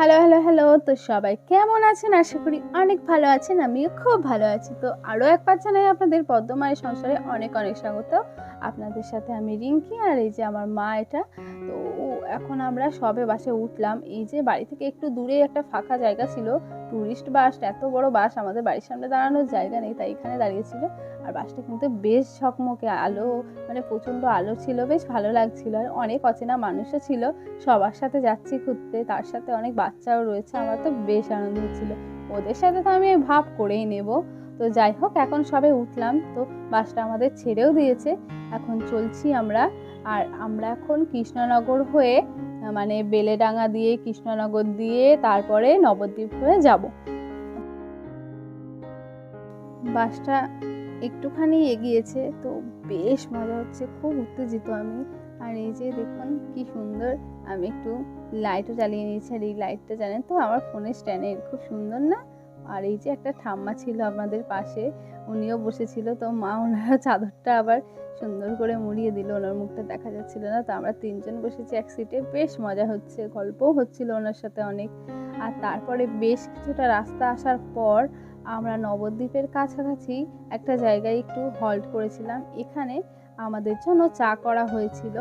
Hello hello hello তো সবাই কেমন আছেন? আশা করি অনেক ভালো আছেন, আমিও খুব ভালো আছি। তো আরও এক একবার জানাই আপনাদের পদ্মমায়ের সংসারে অনেক অনেক স্বাগত। আপনাদের সাথে আমি রিঙ্কি আর এই যে আমার মা এটা। তো এখন আমরা সবে বাসে উঠলাম। এই যে বাড়ি থেকে একটু দূরে একটা ফাঁকা জায়গা ছিল। ট্যুরিস্ট বাস এত বড় বাস আমাদের বাড়ির সামনে দাঁড়ানোর জায়গা নেই, তাই এখানে দাঁড়িয়েছিল। আর বাসটা কিন্তু বেশ ঝকমকে, আলো মানে প্রচণ্ড আলো ছিল, বেশ ভালো লাগছিল। আর অনেক অচেনা মানুষও ছিল, সবার সাথে যাচ্ছি ঘুরতে, তার সাথে অনেক বাচ্চাও রয়েছে, আমার তো বেশ আনন্দ হচ্ছিল। ওদের সাথে তো আমি ভাব করেই নেব। তো যাই হোক, এখন সবে উঠলাম, তো বাসটা আমাদের ছেড়েও দিয়েছে। এখন চলছি আমরা, আর আমরা এখন কৃষ্ণনগর হয়ে মানে বেলেডাঙ্গা দিয়ে, কৃষ্ণনগর দিয়ে, তারপরে নবদ্বীপ হয়ে যাব। বাসটা একটুখানি এগিয়েছে, তো বেশ মজা হচ্ছে, খুব উত্তেজিত আমি। আর এই যে দেখুন, কি সুন্দর, আমি একটু লাইটও জ্বালিয়ে নিয়েছি, আর এই লাইটটা জানেন তো, আমার ফোনের স্ট্যান্ডে খুব সুন্দর না? আর এই যে একটা ঠাম্মা ছিল আমাদের পাশে উনিও বসেছিল, তো মা ওনারা চাদরটা আবার সুন্দর করে মুড়িয়ে দিল, ওনার মুখটা দেখা যাচ্ছিল না, তো আমরা তিনজন বসেছি এক সিটে বেশ মজা হচ্ছে, গল্পও হচ্ছিল ওনার সাথে অনেক। আর তারপরে বেশ কিছুটা রাস্তা আসার পর আমরা নবদ্বীপের কাছাকাছি একটা জায়গায় একটু হল্ট করেছিলাম, এখানে আমাদের জন্য চা করা হয়েছিল,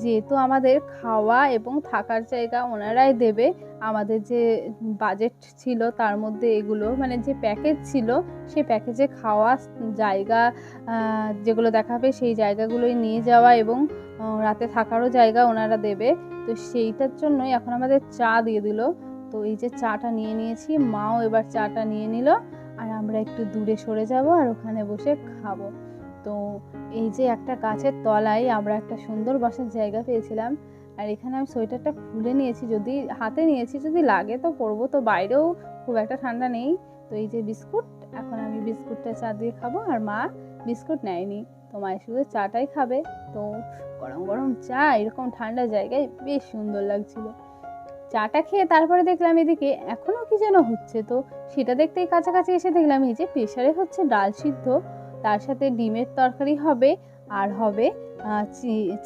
যেহেতু আমাদের খাওয়া এবং থাকার জায়গা ওনারাই দেবে আমাদের যে বাজেট ছিল তার মধ্যে এগুলো মানে যে প্যাকেজ ছিল, সেই প্যাকেজে খাওয়া জায়গা যেগুলো দেখাবে সেই জায়গাগুলোই নিয়ে যাওয়া এবং রাতে থাকারও জায়গা ওনারা দেবে। তো সেইটার জন্যই এখন আমাদের চা দিয়ে দিল। তো এই যে চাটা নিয়ে নিয়েছি, মাও এবার চাটা নিয়ে নিল। আর আমরা একটু দূরে সরে যাব আর ওখানে বসে খাব। তো এই যে একটা গাছের তলায় আমরা একটা সুন্দর বসার জায়গা পেয়েছিলাম। আর এখানে আমি সোয়েটারটা খুলে নিয়েছি, যদি হাতে নিয়েছি যদি লাগে তো পরবো। তো বাইরেও খুব একটা ঠান্ডা নেই। তো এই যে বিস্কুট, এখন আমি বিস্কুটটা চা দিয়ে খাব আর মা বিস্কুট নেয়নি। তো মায়ের শুধু চাটাই খাবে। তো গরম গরম চা, এরকম ঠান্ডা জায়গায় বেশ সুন্দর লাগছিল। চাটা খেয়ে তারপরে দেখলাম এদিকে এখনও কি যেন হচ্ছে। তো সেটা দেখতেই কাছাকাছি এসে দেখলাম এই যে প্রেশারে হচ্ছে ডাল সিদ্ধ। তার সাথে ডিমের তরকারি হবে। আর হবে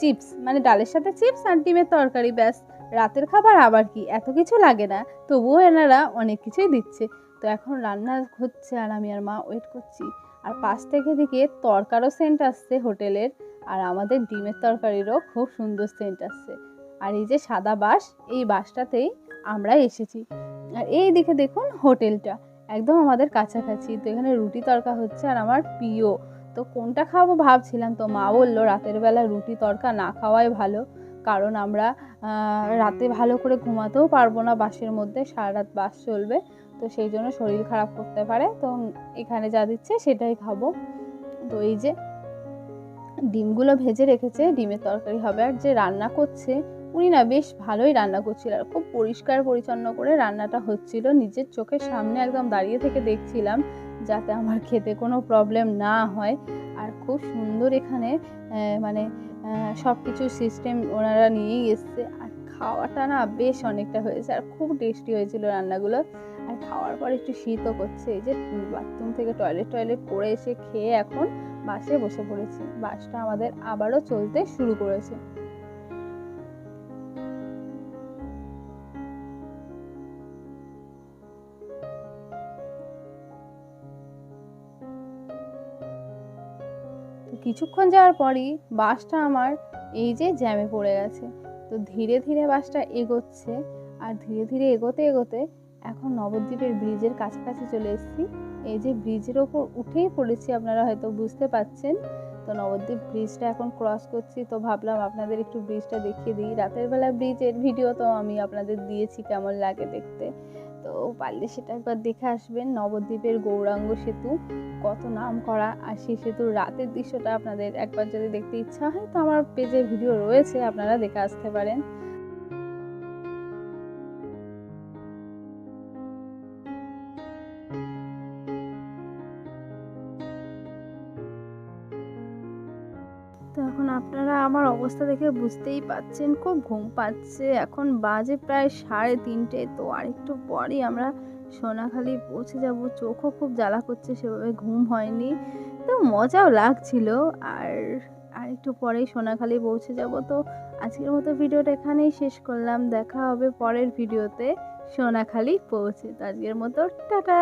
চিপস। মানে ডালের সাথে চিপস আর ডিমের তরকারি, ব্যাস। রাতের খাবার আবার কি? এত কিছু লাগে না। তবুও এনারা অনেক কিছুই দিচ্ছে। তো এখন রান্না হচ্ছে আর আমি আর মা ওয়েট করছি। আর পাশ থেকে দিকে তরকারও সেন্ট আসছে হোটেলের। আর আমাদের ডিমের তরকারিরও খুব সুন্দর সেন্ট আসছে। আর এই যে সাদা বাস এই বাসটাতেই আমরা এসেছি। আর এই দিকে দেখুন হোটেলটা। একদম আমাদের কাছাকাছি। তো এখানে রুটি তরকা হচ্ছে আর আমার প্রিয় তো কোনটা খাব ভাবছিলাম তো মা বলল রাতের বেলা রুটি তরকা না খাওয়াই ভালো। কারণ আমরা রাতে ভালো করে ঘুমাতেও পারব না বাসের মধ্যে সারা রাত বাস চলবে। তো সেই জন্য শরীর খারাপ করতে পারে তো এখানে যা দিচ্ছে সেটাই খাব। তো এই যে ডিমগুলো ভেজে রেখেছে ডিমের তরকারি হবে। আর যে রান্না করছে উনি না বেশ ভালোই রান্না করছিল আর খুব পরিষ্কার পরিচ্ছন্ন করে রান্নাটা হচ্ছিল। নিজের চোখের সামনে একদম দাঁড়িয়ে থেকে দেখছিলাম যাতে আমার খেতে কোনো প্রবলেম না হয়। আর খুব সুন্দর এখানে মানে সব কিছু সিস্টেম ওনারা নিয়েই এসছে। আর খাওয়াটা না বেশ অনেকটা হয়েছে। আর খুব টেস্টি হয়েছিল রান্নাগুলো। আর খাওয়ার পর একটু শীতও করছে। এই যে বাথরুম থেকে টয়লেট টয়লেট করে এসে খেয়ে এখন বাসে বসে পড়েছি। বাসটা আমাদের আবারও চলতে শুরু করেছে। কিছুক্ষণ যাওয়ার পরই বাসটা আমার এই যে জ্যামে পড়ে গেছে। তো ধীরে ধীরে বাসটা এগোচ্ছে আর ধীরে ধীরে এগোতে এগোতে এখন নবদ্বীপের ব্রিজের কাছাকাছি চলে এসেছি। এই যে ব্রিজের ওপর উঠেই পড়েছি আপনারা হয়তো বুঝতে পাচ্ছেন। তো নবদ্বীপ ব্রিজটা এখন ক্রস করছি। তো ভাবলাম আপনাদের একটু ব্রিজটা দেখিয়ে দিই। রাতের বেলা ব্রিজের ভিডিও তো আমি আপনাদের দিয়েছি কেমন লাগে দেখতে। পারলে সেটা একবার দেখে আসবেন। নবদ্বীপের গৌরাঙ্গ সেতু, কত নাম করা আর সেই সেতুর রাতের দৃশ্যটা আপনাদের একবার যদি দেখতে ইচ্ছা হয়, তো আমার পেজে ভিডিও রয়েছে, আপনারা দেখে আসতে পারেন। তো এখন আপনারা আমার অবস্থা দেখে বুঝতেই পাচ্ছেন, খুব ঘুম পাচ্ছে। এখন বাজে প্রায় সাড়ে তিনটে, তো আরেকটু পরই আমরা সোনাখালি পৌঁছে যাব। চোখও খুব জ্বালা করছে, সেভাবে ঘুম হয়নি। তো মজাও লাগছিল। আর আর একটু পরেই সোনাখালি পৌঁছে যাব। তো আজকের মতো ভিডিওটা এখানেই শেষ করলাম। দেখা হবে পরের ভিডিওতে সোনাখালি পৌঁছে। তো আজকের মতো টাটা!